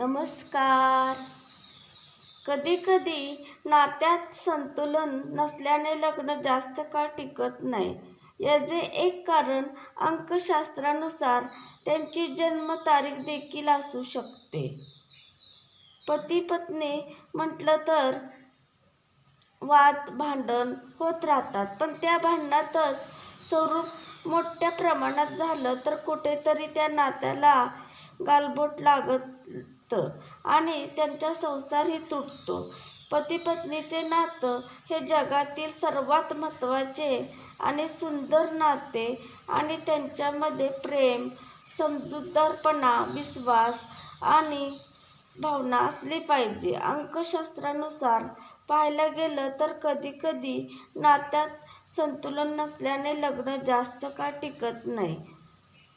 नमस्कार. कधीकधी नात्यात संतुलन नसल्याने लग्न जास्त काळ टिकत नाही. याचे एक कारण अंकशास्त्रानुसार त्यांची जन्मतारीख देखील असू शकते. पती पत्नी म्हटलं तर वाद भांडण होत राहतात पण त्या भांडणातच स्वरूप मोठ्या प्रमाणात झालं तर कुठेतरी त्या नात्याला गालबोट लागत आणि त्यांचा संसारही तुटतो. पती पत्नीचे नातं हे जगातील सर्वात महत्त्वाचे आणि सुंदर नाते आणि त्यांच्यामध्ये प्रेम समजूतदारपणा विश्वास आणि भावना असली पाहिजे. अंकशास्त्रानुसार पाहायला गेलं तर कधीकधी नात्यात संतुलन नसल्याने लग्न जास्त का टिकत नाही?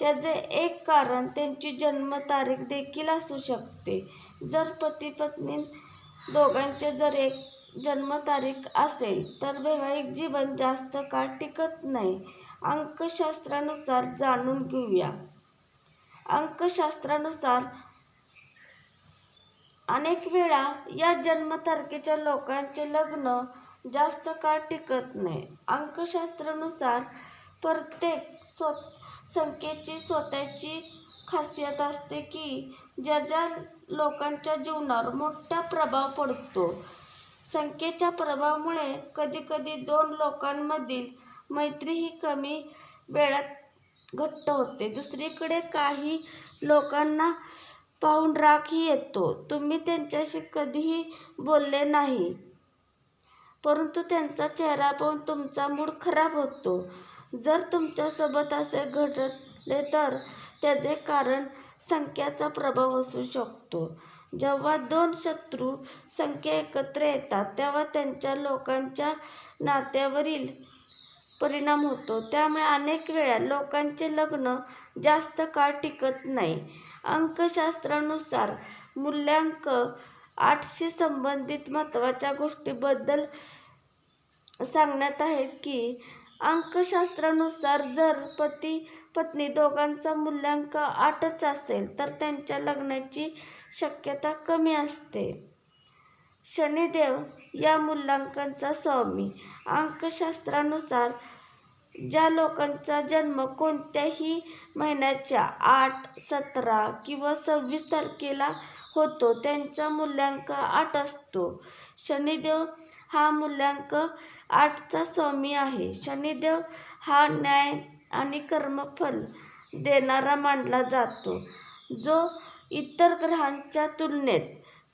त्याचे एक कारण त्यांची जन्मतारीख देखील असू शकते. जर पती पत्नी दोघांचे जर एक जन्मतारीख असेल तर वैवाहिक जीवन जास्त काळ टिकत नाही. अंकशास्त्रानुसार जाणून घेऊया. अंकशास्त्रानुसार अनेक वेळा या जन्मतारखेच्या लोकांचे लग्न जास्त काळ टिकत नाही. अंकशास्त्रानुसार प्रत्येक स्व संख्येची स्वतःची खासियत असते की ज्या ज्या लोकांच्या जीवनावर मोठा प्रभाव पडतो. संख्येच्या प्रभावामुळे कधीकधी दोन लोकांमधील मैत्री ही कमी वेळात घट्ट होते. दुसरीकडे काही लोकांना पाहून राखही येतो. तुम्ही त्यांच्याशी कधीही बोलले नाही परंतु त्यांचा चेहरा पाहून तुमचा मूड खराब होतो. जर तुमच्यासोबत असे घडले तर त्याचे कारण संख्याचा प्रभाव असू शकतो. जेव्हा दोन शत्रू संख्या एकत्र येतात तेव्हा त्यांच्या लोकांच्या नात्यावरील परिणाम होतो. त्यामुळे अनेक वेळा लोकांचे लग्न जास्त काळ टिकत नाही. अंकशास्त्रानुसार मूल्यांक आठशी संबंधित महत्त्वाच्या गोष्टीबद्दल सांगण्यात आहेत की अंकशास्त्रानुसार जर पती पत्नी दोघांचा मूल्यांक आठच असेल तर त्यांच्या लग्नाची शक्यता कमी असते. शनिदेव या मूल्यांकांचा स्वामी. अंकशास्त्रानुसार ज्या लोकांचा जन्म कोणत्याही महिन्याच्या आठ सतरा किंवा सव्वीस तारखेला होतो. त्यांचा मूल्यांक आठ असतो. शनिदेव हा मूल्यांक आठचा स्वामी आहे. शनिदेव हा न्याय आणि कर्मफल देणारा मानला जातो. जो इतर ग्रहांच्या तुलनेत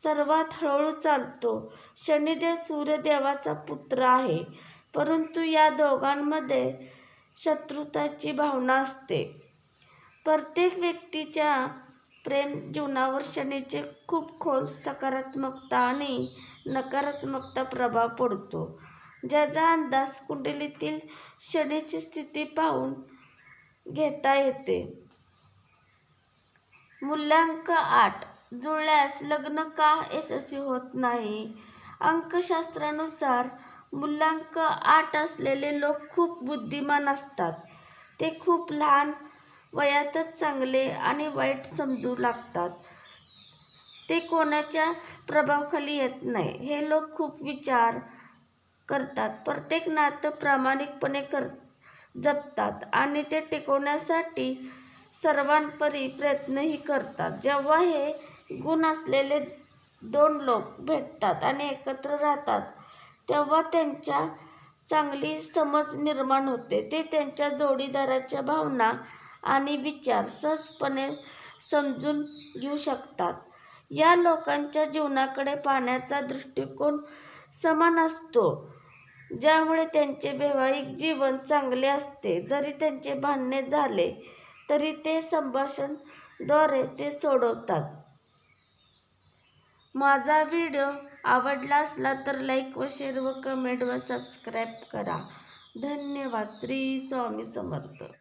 सर्वात हळूहळू चालतो. शनिदेव सूर्यदेवाचा पुत्र आहे. परंतु या दोघांमध्ये शत्रुताची भावना असते. प्रत्येक व्यक्तीच्या प्रेम जीवनावर शनीचे खूप खोल सकारात्मकता आणि नकारात्मकता प्रभाव पडतो. ज्याचा अंदाज कुंडलीतील शनीची स्थिती पाहून घेता येते. मूल्यांक आठ. जुळल्यास लग्न का यशस्वी होत नाही? अंकशास्त्रानुसार मूल्यांक आठ असलेले लोक खूप बुद्धिमान असतात. ते खूप लहान वयातच चांगले आणि वाईट समजू लागतात. ते कोणाच्या प्रभावाखाली येत नाही हे लोक खूप विचार करतात. प्रत्येक नातं प्रामाणिकपणे कर जपतात आणि ते टिकवण्यासाठी सर्वांपरी प्रयत्नही करतात. जेव्हा हे गुण असलेले दोन लोक भेटतात आणि एकत्र राहतात तेव्हा त्यांच्या चांगली समज निर्माण होते. ते त्यांच्या जोडीदाराच्या भावना आणि विचार सहजपणे समजून घेऊ शकतात. या लोकांच्या जीवनाकडे पाहण्याचा दृष्टिकोन समान असतो ज्यामुळे त्यांचे वैवाहिक जीवन चांगले असते. जरी त्यांचे भांडणे झाले तरी ते संभाषणद्वारे ते सोडवतात. माझा व्हिडिओ आवडला असला तर लाईक व शेअर व कमेंट व सबस्क्राईब करा. धन्यवाद. श्री स्वामी समर्थ.